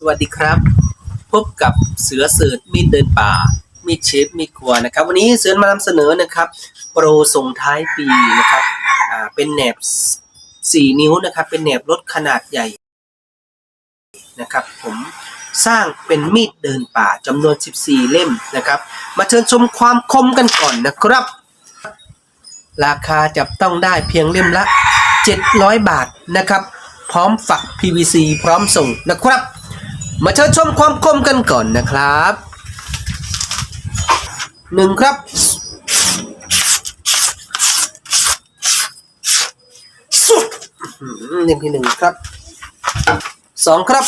สวัสดีครับ พบกับเสือเสิร์ชมีดเดินป่า มีดเชฟมีดครัวนะครับ วันนี้เสือมานำเสนอนะครับ โปรส่งท้ายปีนะครับอ่าเป็นแหนบ 4 นิ้วนะครับ เป็นแหนบรถขนาดใหญ่นะครับ ผมสร้างเป็นมีดเดินป่าจำนวน 14 เล่มนะครับ มาเชิญชมความคมกันก่อนนะครับ ราคาจับต้องได้เพียงเล่มละ 700 บาทนะครับ พร้อมฝัก PVC พร้อมส่งนะครับ มาเชิญชมความคมกันก่อนนะครับหนึ่งครับสุดหือเล่มที่หนึ่งครับสองครับ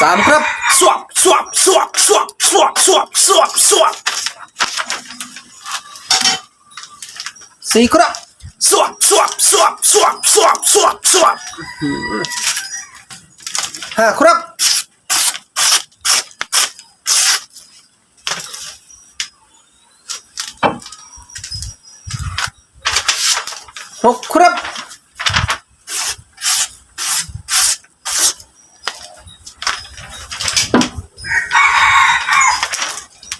สามครับสวบสวบสวบสวบสวบสวบสวบสวบ সেই করা সোয়াপ সোয়াপ সোয়াপ সোয়াপ সোয়াপ সোয়াপ সোয়াপ হ্যাঁ খোরাপ খোরাপ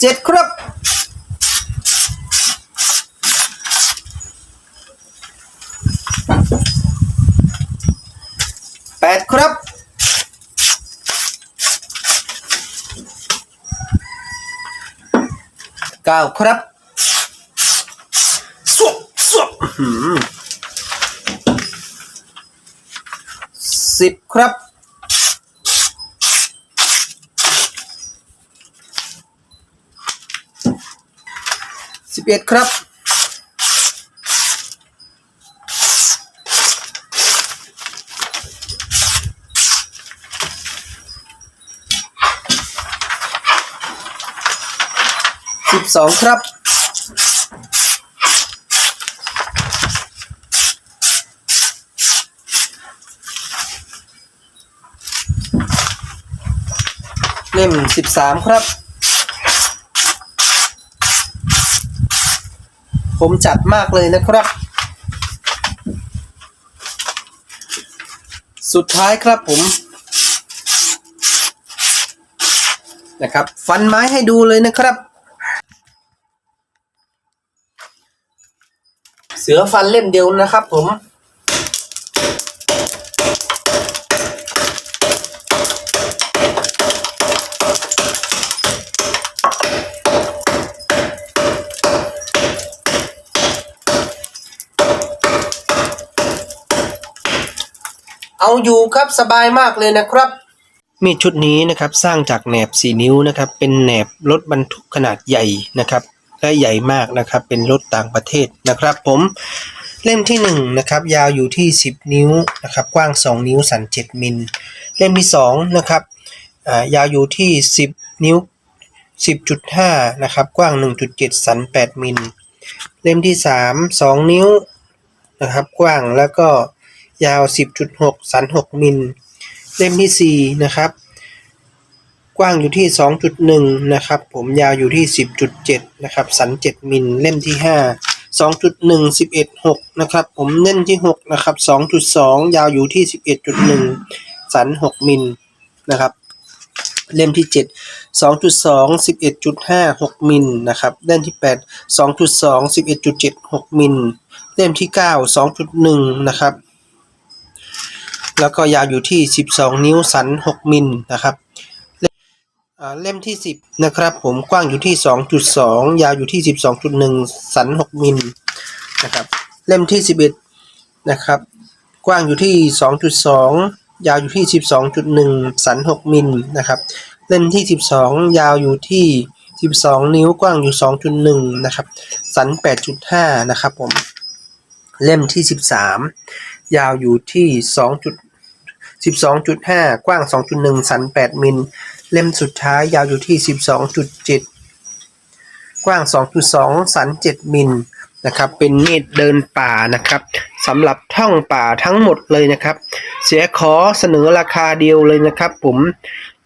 চেট খোরাপ 8 ครับ เก้าครับสวบสวบสิบครับสิบเอ็ดครับ สิบสองครับ เล่มสิบสามครับ ผมจัดมากเลยนะครับ สุดท้ายครับผมนะครับ ฟันไม้ให้ดูเลยนะครับ สือฟันเล่มเดียวนะครับผม เอาอยู่ครับสบายมากเลยนะครับ มีดชุดนี้นะครับสร้างจากแหนบ 4 นิ้วนะครับ เป็นแหนบรถบรรทุกขนาดใหญ่นะครับ และใหญ่มากนะครับ เป็นรถต่างประเทศนะครับ ผมเล่มที่1นะครับยาวอยู่ที่ 10 นิ้วนะครับกว้าง 2 นิ้วสัน 7 มิล เล่มที่2นะครับยาวอยู่ที่ 10 นิ้ว 10.5นะครับกว้าง 1.7 สัน 8 มิล เล่มที่ 3 2 นิ้วนะครับกว้างแล้วก็ยาว 10.6 สัน 6 มิล เล่มที่4นะครับ กว้างอยู่ที่ 2.1 นะครับผมยาวอยู่ที่ 10.7 นะครับ สัน 7 มิลเล่มที่ 5 2.1 11 6 นะครับผมเล่มที่ 6 นะครับ 2.2 ยาวอยู่ที่ 11.1 สัน 6 มิลนะครับเล่มที่ 7 2.2 11.5 6 มิลนะครับเล่มที่ 8 2.2 11.7 6 มิลเล่มที่ 9 2.1 นะครับ แล้วก็ยาวอยู่ที่ 12 นิ้วสัน 6 มิลนะครับ เล่มที่ 10 นะครับผมกว้างอยู่ที่ 2.2 ยาวอยู่ที่ 12.1 สัน 6 มิลนะครับเล่มที่ 11 นะครับ กว้างอยู่ที่ 2.2 ยาวอยู่ที่ 12.1 สัน 6 มิลนะครับเล่มที่ 12 ยาวอยู่ที่ 12 นิ้วกว้างอยู่ 2.1 นะครับ สัน 8.5 นะครับผมเล่มที่ 13 ยาวอยู่ที่2จุด12.5 กว้าง 2.1 สัน 8 มิล เล่มสุดท้ายยาวอยู่ที่ 12.7 กว้าง 2.2 สัน 7 มิลนะครับ เป็นมีดเดินป่านะครับสำหรับท่องป่าทั้งหมดเลยนะครับ เสียขอเสนอราคาเดียวเลยนะครับผม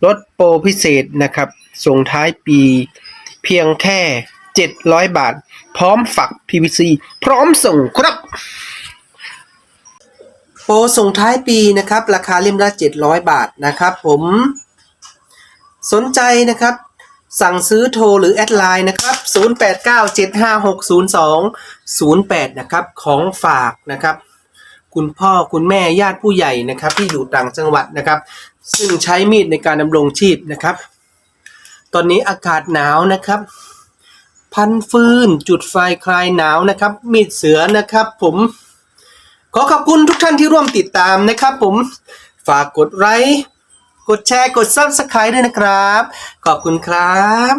ลดโปรพิเศษนะครับ ส่งท้ายปีเพียงแค่ 700 บาท พร้อมฝัก PVC พร้อมส่งครับโปรส่งท้ายปีนะครับ ราคาเล่มละ 700 บาทนะครับผม สนใจนะครับ สั่งซื้อโทรหรือแอดไลน์นะครับ 0897560208 นะครับของฝากนะครับ คุณพ่อคุณแม่ญาติผู้ใหญ่นะครับ ที่อยู่ต่างจังหวัดนะครับ ซึ่งใช้มีดในการดำรงชีพนะครับ ตอนนี้อากาศหนาวนะครับ พันฟืนจุดไฟคลายหนาวนะครับ มีดเสือนะครับผมขอขอบคุณทุกท่านที่ร่วมติดตามนะครับผมฝากกดไลค์ กดแชร์กด Subscribe ด้วยนะครับ ขอบคุณครับ